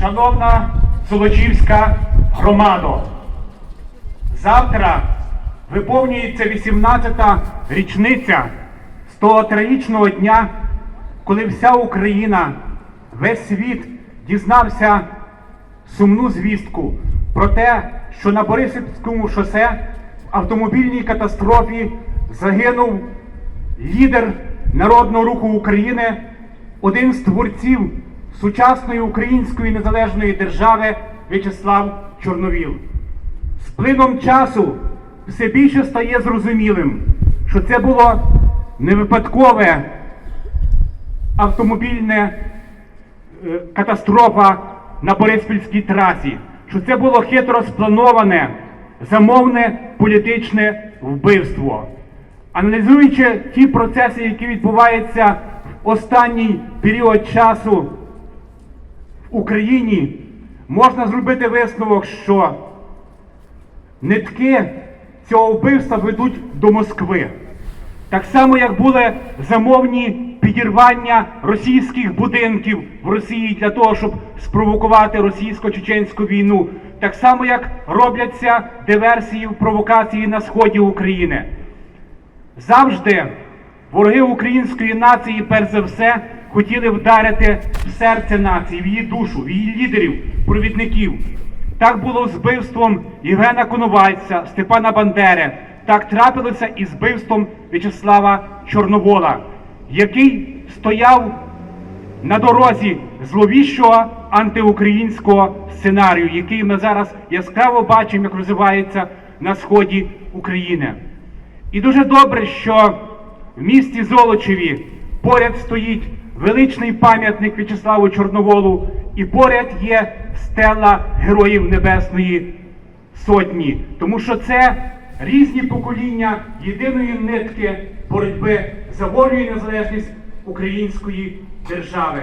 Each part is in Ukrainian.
Шановна Золочівська громадо, завтра виповнюється 18-та річниця з того трагічного дня, коли вся Україна, весь світ дізнався сумну звістку про те, що на Борисівському шосе в автомобільній катастрофі загинув лідер Народного руху України, один з творців сучасної української незалежної держави В'ячеслав Чорновіл. З плином часу все більше стає зрозумілим, що це було не випадкове автомобільне е, катастрофа на Бориспільській трасі, що це було хитро сплановане, замовне політичне вбивство. Аналізуючи ті процеси, які відбуваються в останній період часу Україні, можна зробити висновок, що нитки цього вбивства ведуть до Москви. Так само, як були замовні підірвання російських будинків в Росії для того, щоб спровокувати російсько-чеченську війну, так само, як робляться диверсії провокації на сході України. Завжди вороги української нації, перш за все, хотіли вдарити в серце нації, в її душу, в її лідерів, провідників. Так було з вбивством Євгена Коновальця, Степана Бандери. Так трапилося і з вбивством В'ячеслава Чорновола, який стояв на дорозі зловіщого антиукраїнського сценарію, який ми зараз яскраво бачимо, як розвивається на сході України. І дуже добре, що в місті Золочеві поряд стоїть величний пам'ятник В'ячеславу Чорноволу, і поряд є стела Героїв Небесної Сотні, тому що це різні покоління єдиної нитки боротьби за волю і незалежність української держави.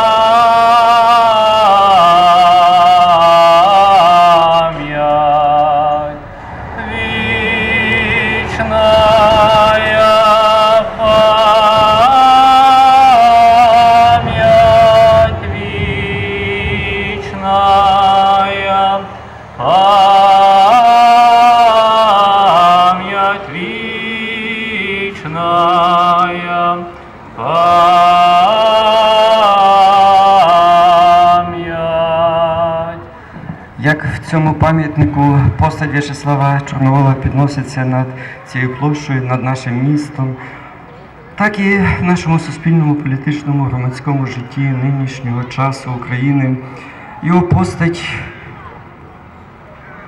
Цьому пам'ятнику постать В'ячеслава Чорновола підноситься над цією площею, над нашим містом, так і в нашому суспільному, політичному, громадському житті нинішнього часу України його постать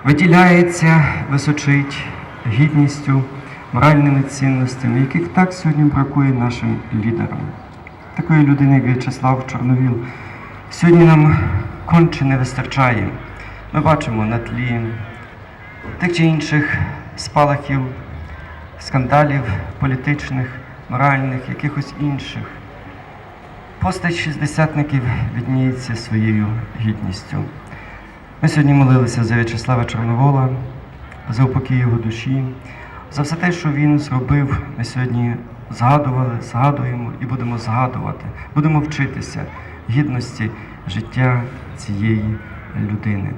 виділяється, височить гідністю, моральними цінностями, яких так сьогодні бракує нашим лідерам. Такої людини, як В'ячеслав Чорновіл, сьогодні нам конче не вистачає. Ми бачимо на тлі тих чи інших спалахів, скандалів політичних, моральних, якихось інших. Постать шістдесятників відніється своєю гідністю. Ми сьогодні молилися за В'ячеслава Чорновола, за упокій його душі, За все те, що він зробив, ми сьогодні згадували, згадуємо і будемо згадувати, будемо вчитися гідності життя цієї людини.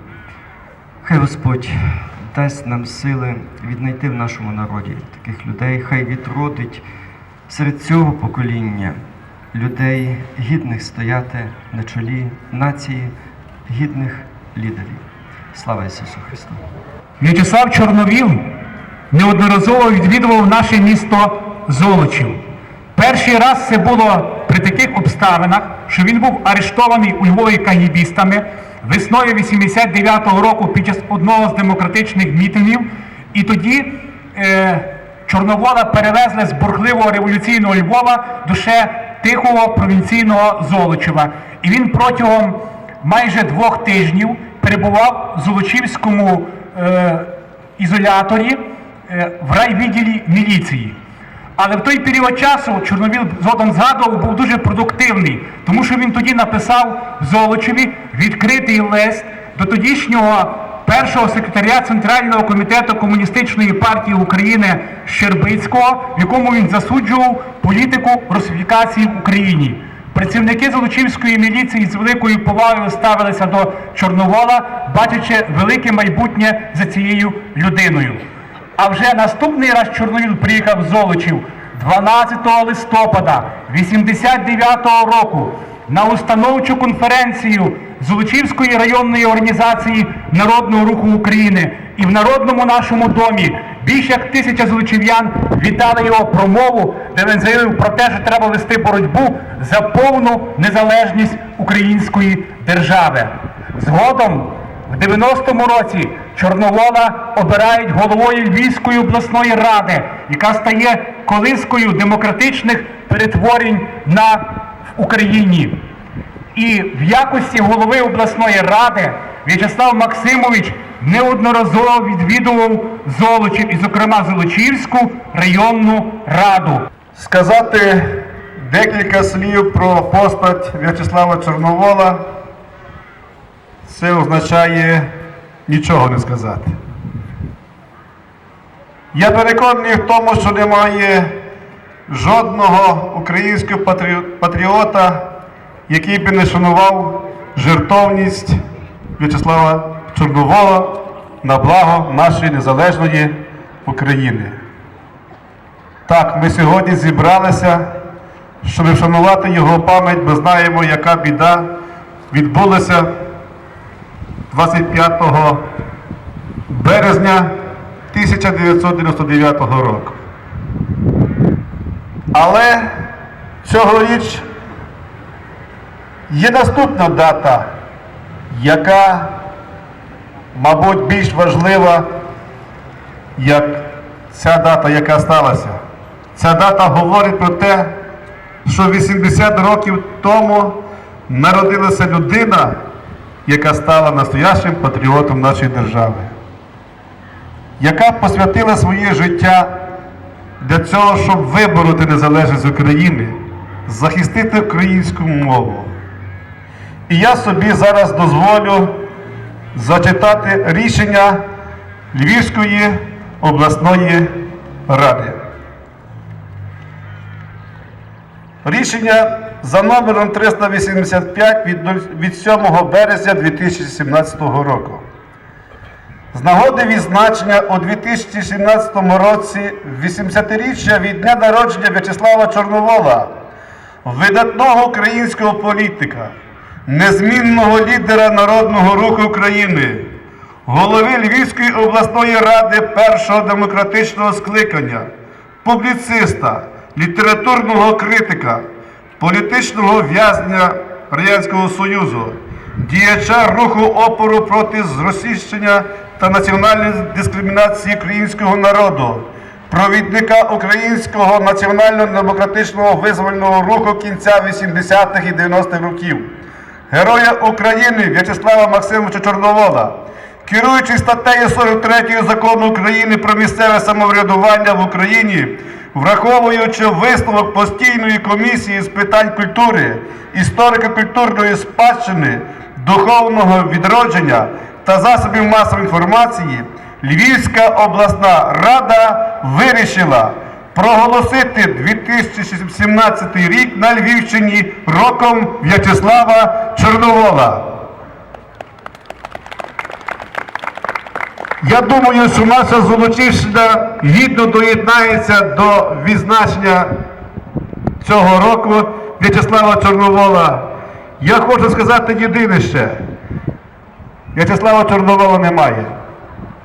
Хай Господь дасть нам сили віднайти в нашому народі таких людей, хай відродить серед цього покоління людей, гідних стояти на чолі нації, гідних лідерів. Слава Ісусу Христу! В'ячеслав Чорновіл неодноразово відвідував наше місто Золочів. Перший раз це було при таких обставинах, що він був арештований у Львові кагібістами весною 89-го року під час одного з демократичних мітингів. І тоді е, Чорновола перевезли з бурхливого революційного Львова до ще тихого провінційного Золочева. І він протягом майже двох тижнів перебував в Золочівському е, ізоляторі е, в райвідділі міліції. Але в той період часу Чорновіл згодом згадував, був дуже продуктивний, тому що він тоді написав в Золочеві відкритий лист до тодішнього першого секретаря Центрального комітету Комуністичної партії України Щербицького, в якому він засуджував політику русифікації в Україні. Працівники Золочівської міліції з великою повагою ставилися до Чорновола, бачачи велике майбутнє за цією людиною. А вже наступний раз Чорновіл приїхав в Золочів 12 листопада 89-го року на установчу конференцію Золочівської районної організації Народного руху України. І в народному нашому домі більше як тисяча золочів'ян вітали його промову, де він заявив про те, що треба вести боротьбу за повну незалежність української держави. Згодом в 90-му році Чорновола обирають головою Львівської обласної ради, яка стає колискою демократичних перетворень на в Україні. І в якості голови обласної ради В'ячеслав Максимович неодноразово відвідував Золочів, і, зокрема, Золочівську районну раду. Сказати декілька слів про постать В'ячеслава Чорновола це означає нічого не сказати. Я переконаний в тому, що немає жодного українського патріо- патріота, який би не шанував жертовність В'ячеслава Чорновола на благо нашої незалежної України. Так, ми сьогодні зібралися, щоб вшанувати його пам'ять, бо знаємо, яка біда відбулася 25 березня 1999 року. Але цьогоріч є наступна дата, яка, мабуть, більш важлива, як ця дата, яка сталася. Ця дата говорить про те, що 80 років тому народилася людина, яка стала настоящим патріотом нашої держави, яка посвятила своє життя для цього, щоб вибороти незалежність України, захистити українську мову. І я собі зараз дозволю зачитати рішення Львівської обласної ради. Рішення за номером 385 від 7 березня 2017 року. З нагоди відзначення у 2017 році 80-річчя від дня народження В'ячеслава Чорновола, видатного українського політика, незмінного лідера Народного руху України, голови Львівської обласної ради першого демократичного скликання, публіциста, літературного критика, політичного в'язня Радянського Союзу, діяча руху опору проти зросійщення та національної дискримінації українського народу, провідника українського національно-демократичного визвольного руху кінця 80-х і 90-х років, Героя України В'ячеслава Максимовича Чорновола, керуючи статтею 43 закону України про місцеве самоврядування в Україні, враховуючи висновок постійної комісії з питань культури, історико-культурної спадщини, духовного відродження та засобів масової інформації, Львівська обласна рада вирішила проголосити 2017 рік на Львівщині роком В'ячеслава Чорновола. Я думаю, що наша Золочівщина гідно доєднається до відзначення цього року В'ячеслава Чорновола. Я хочу сказати єдине ще. В'ячеслава Чорновола немає.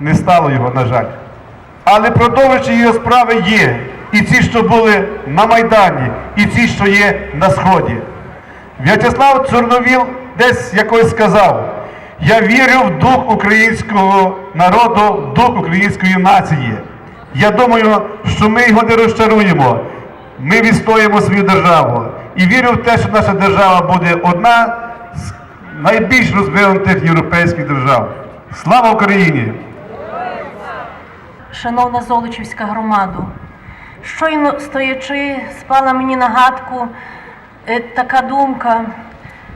Не стало його, на жаль. Але продовжуючи його справи є. І ці, що були на Майдані, і ці, що є на Сході. В'ячеслав Чорновіл десь якось сказав: я вірю в дух українського народу, в дух української нації. Я думаю, що ми його не розчаруємо. Ми відстоїмо свою державу. І вірю в те, що наша держава буде одна з найбільш розвинутих європейських держав. Слава Україні! Шановна Золочівська громада, щойно стоячи, спала мені на гадку е, така думка,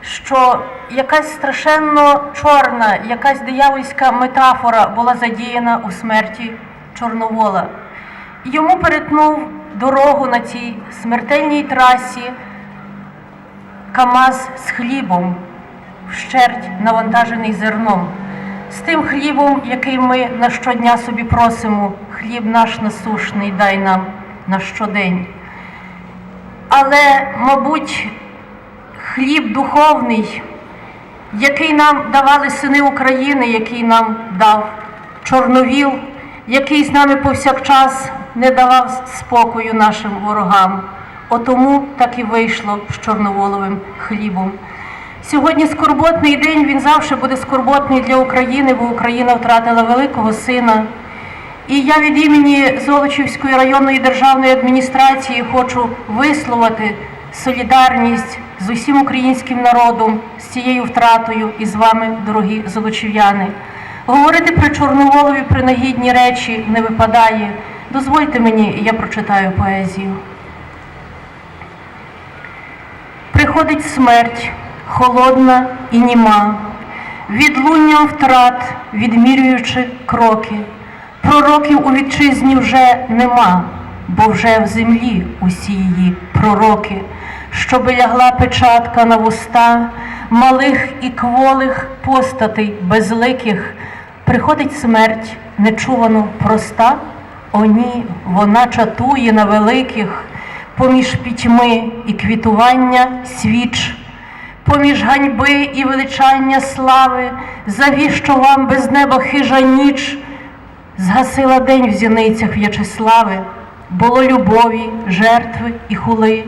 що якась страшенно чорна, якась диявольська метафора була задіяна у смерті Чорновола. Йому перетнув дорогу на цій смертельній трасі КАМАЗ з хлібом, вщерть навантажений зерном, з тим хлібом, який ми на щодня собі просимо, хліб наш насушний дай нам на щодень. Але, мабуть, хліб духовний, який нам давали сини України, який нам дав Чорновіл, який з нами повсякчас не давав спокою нашим ворогам. Отому так і вийшло з Чорноволовим хлібом. Сьогодні скорботний день, він завжди буде скорботний для України, бо Україна втратила великого сина. І я від імені Золочівської районної державної адміністрації хочу висловити солідарність з усім українським народом, з цією втратою і з вами, дорогі золочів'яни. Говорити про Чорноволові принагідні речі не випадає. Дозвольте мені, я прочитаю поезію. Приходить смерть, холодна і німа, відлунням втрат, відмірюючи кроки. Пророків у вітчизні вже нема, бо вже в землі усі її пророки, щоби лягла печатка на вуста малих і кволих постатей безликих, приходить смерть нечувано проста. О ні, вона чатує на великих, поміж пітьми і квітування свіч, поміж ганьби і величання слави, завіщо вам без неба хижа ніч, згасила день в зіницях В'ячеслави, було любові, жертви і хули,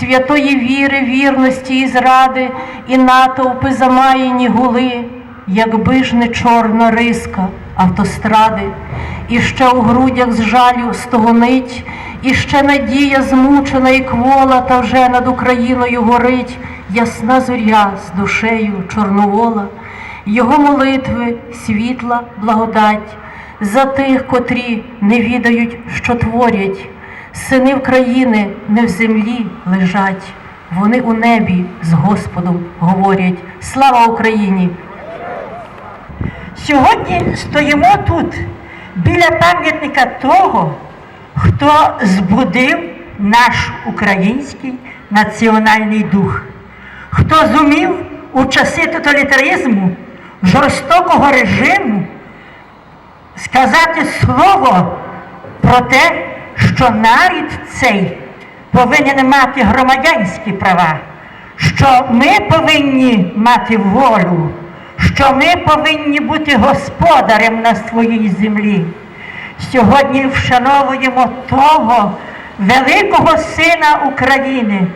святої віри, вірності і зради, і натовпи замаяні гули, якби ж не чорна риска автостради, і ще у грудях з жалю стогонить, і ще надія змучена і квола, та вже над Україною горить ясна зоря з душею чорновола, його молитви, світла, благодать за тих, котрі не відають, що творять. Сини України не в землі лежать, вони у небі з Господом говорять. Слава Україні! Сьогодні стоїмо тут, біля пам'ятника того, хто збудив наш український національний дух, хто зумів у часи тоталітаризму, жорстокого режиму сказати слово про те, що нарід цей повинен мати громадянські права, що ми повинні мати волю, що ми повинні бути господарем на своїй землі. Сьогодні вшановуємо того великого сина України,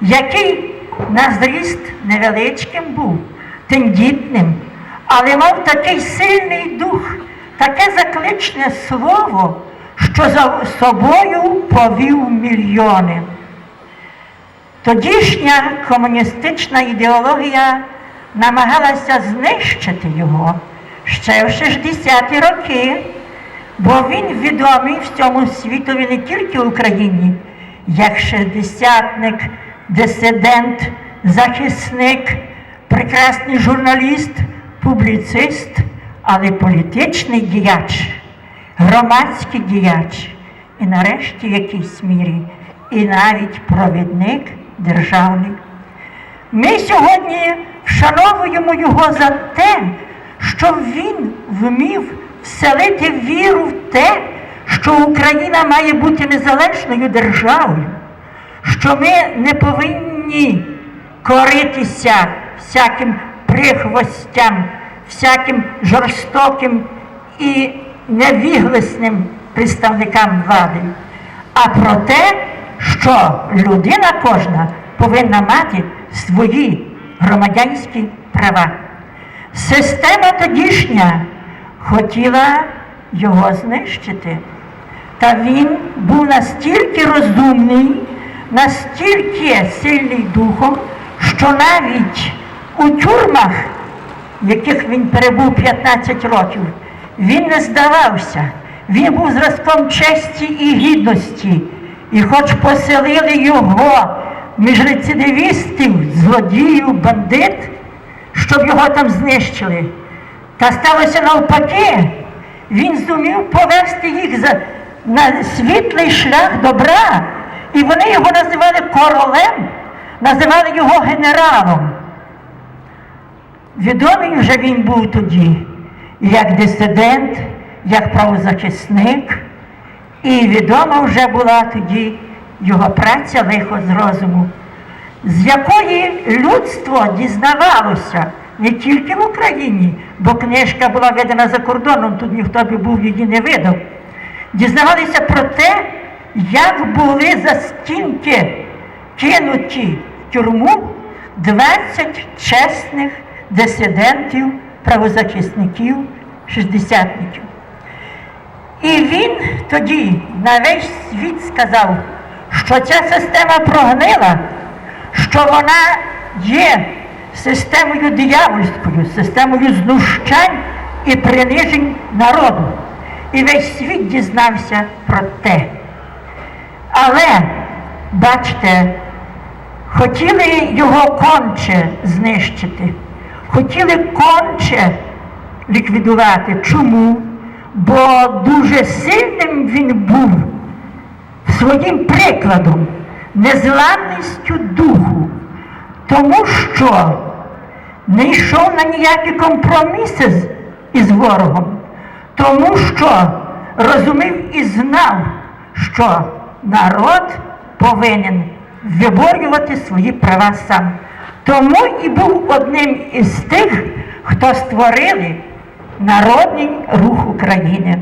який на зріст невеличким був, тендітним, але мав такий сильний дух, таке закличне слово, що за собою повів мільйони. Тодішня комуністична ідеологія намагалася знищити його ще в 60-ті роки, бо він відомий всьому світові не тільки Україні, як шестдесятник, дисидент, захисник, прекрасний журналіст, публіцист, але політичний діяч. Громадський діяч. І нарешті в якійсь мірі. І навіть провідник державний. Ми сьогодні вшановуємо його за те, що він вмів вселити віру в те, що Україна має бути незалежною державою, що ми не повинні коритися всяким прихвостям, всяким жорстоким і невігласним представникам влади, а про те, що людина кожна повинна мати свої громадянські права. Система тодішня хотіла його знищити. Та він був настільки розумний, настільки сильний духом, що навіть у тюрмах, в яких він перебув 15 років, він не здавався. Він був зразком честі і гідності. І хоч поселили його між рецидивістів, злодіїв, бандит, щоб його там знищили. Та сталося навпаки, він зумів повести їх за, на світлий шлях добра, і вони його називали королем, називали його генералом. Відомий вже він був тоді, як дисидент, як правозахисник, і відома вже була тоді його праця виход з розуму, з якої людство дізнавалося не тільки в Україні, бо книжка була видана за кордоном, тут ніхто би був її не видав. Дізнавалися про те, як були за стінки кинуті в тюрму 20 чесних дисидентів, правозахисників, шістдесятників. І він тоді на весь світ сказав, що ця система прогнила, що вона є системою диявольською, системою знущань і принижень народу. І весь світ дізнався про те. Але, бачите, хотіли його конче знищити, хотіли конче ліквідувати. Чому? Бо дуже сильним він був своїм прикладом, незламністю духу, тому що не йшов на ніякі компроміси із ворогом, тому що розумів і знав, що народ повинен виборювати свої права сам. Тому і був одним із тих, хто створили Народний рух України.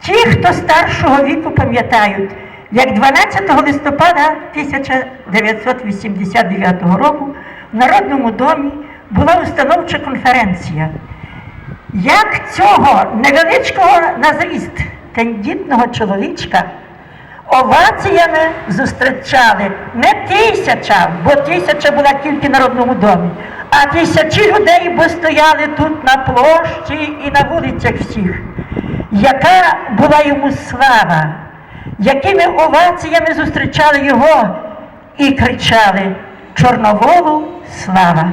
Ті, хто старшого віку пам'ятають, як 12 листопада 1989 року в Народному домі була установча конференція. Як цього невеличкого на зріст тендітного чоловічка оваціями зустрічали не тисяча, бо тисяча була тільки в Народному домі, а тисячі людей, бо стояли тут на площі і на вулицях всіх. Яка була йому слава, якими оваціями зустрічали його і кричали Чорноволу слава!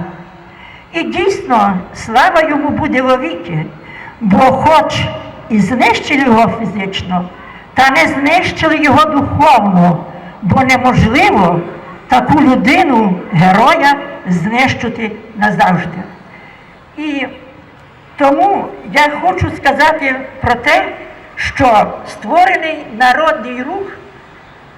І дійсно, слава йому буде вовіки, бо хоч і знищили його фізично, та не знищили його духовно, бо неможливо таку людину, героя, знищити назавжди. І тому я хочу сказати про те, що створений народний рух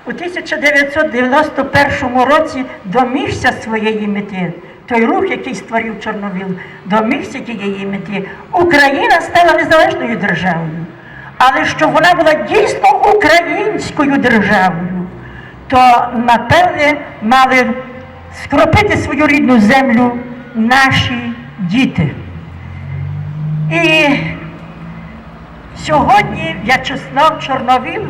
у 1991 році домігся своєї мети. Той рух, який створив Чорновіл, домігся тієї мети. Україна стала незалежною державою. Але щоб вона була дійсно українською державою, то напевне мали скропити свою рідну землю наші діти. І сьогодні В'ячеслав Чорновіл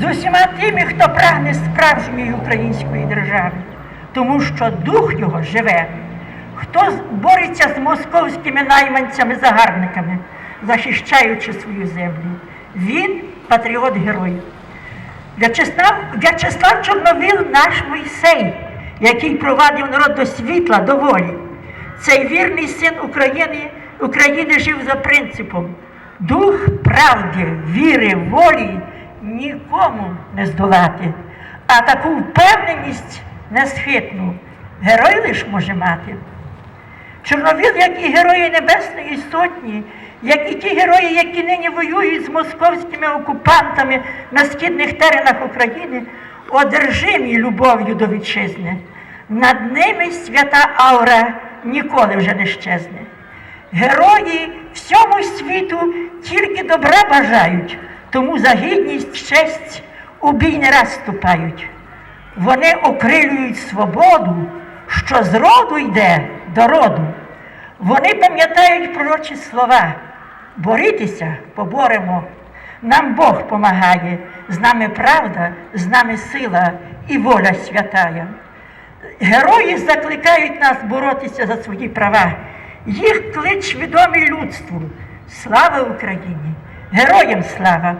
з усіма тими, хто прагне справжньої української держави, тому що дух його живе. Хто бореться з московськими найманцями-загарбниками, захищаючи свою землю, він патріот-герой. В'ячеслав, В'ячеслав Чорновіл наш Мойсей, який провадив народ до світла, до волі. Цей вірний син України, України жив за принципом дух правди, віри, волі нікому не здолати, а таку впевненість несхитну герой лиш може мати. Чорновіл, як і герої Небесної Сотні, як і ті герої, які нині воюють з московськими окупантами на східних теренах України, одержимі любов'ю до вітчизни. Над ними свята аура ніколи вже не щезне. Герої всьому світу тільки добра бажають, тому за гідність, честь у бій не раз ступають. Вони окрилюють свободу, що з роду йде до роду. Вони пам'ятають пророчі слова. Борітеся, поборемо. Нам Бог помагає, з нами правда, з нами сила і воля святая. Герої закликають нас боротися за свої права. Їх клич відомий людству. Слава Україні! Героям слава!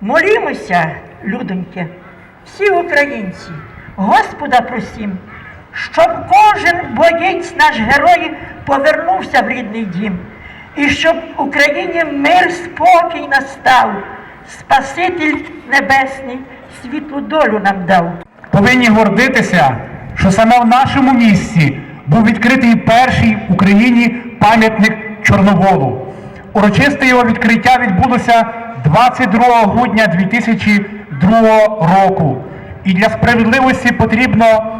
Молімося, людоньки, всі українці, Господа просім, щоб кожен боєць наш герой повернувся в рідний дім, і щоб в Україні мир, спокій настав, Спаситель Небесний світлу долю нам дав. повинні гордитися, що саме в нашому місті був відкритий перший в Україні пам'ятник Чорноволу. Урочисте його відкриття відбулося 22 грудня 2002 року. І для справедливості потрібно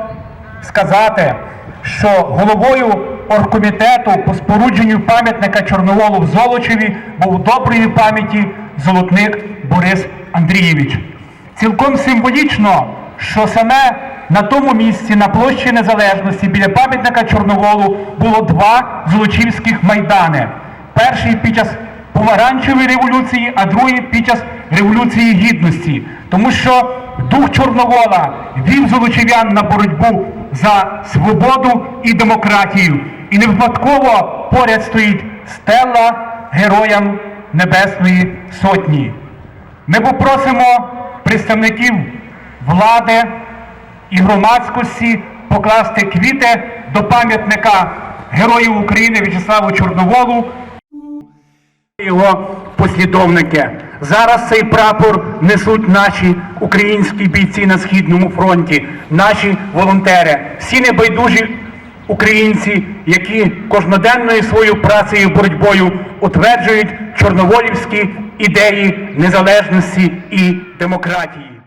сказати, що головою оргкомітету по спорудженню пам'ятника Чорноволу в Золочеві був доброї пам'яті золотник Борис Андрійович. Цілком символічно, що саме на тому місці, на площі Незалежності, біля пам'ятника Чорноволу, було два золочівських майдани. Перший під час помаранчевої революції, а другий під час Революції Гідності. Тому що дух Чорновола вів золочів'ян на боротьбу за свободу і демократію. І не випадково поряд стоїть стела героям Небесної Сотні. Ми попросимо представників влади і громадськості покласти квіти до пам'ятника Героїв України В'ячеславу Чорноволу. Його послідовники. Зараз цей прапор несуть наші українські бійці на східному фронті, наші волонтери, всі небайдужі українці, які кожноденною своєю працею боротьбою утверджують чорноволівські ідеї незалежності і демократії.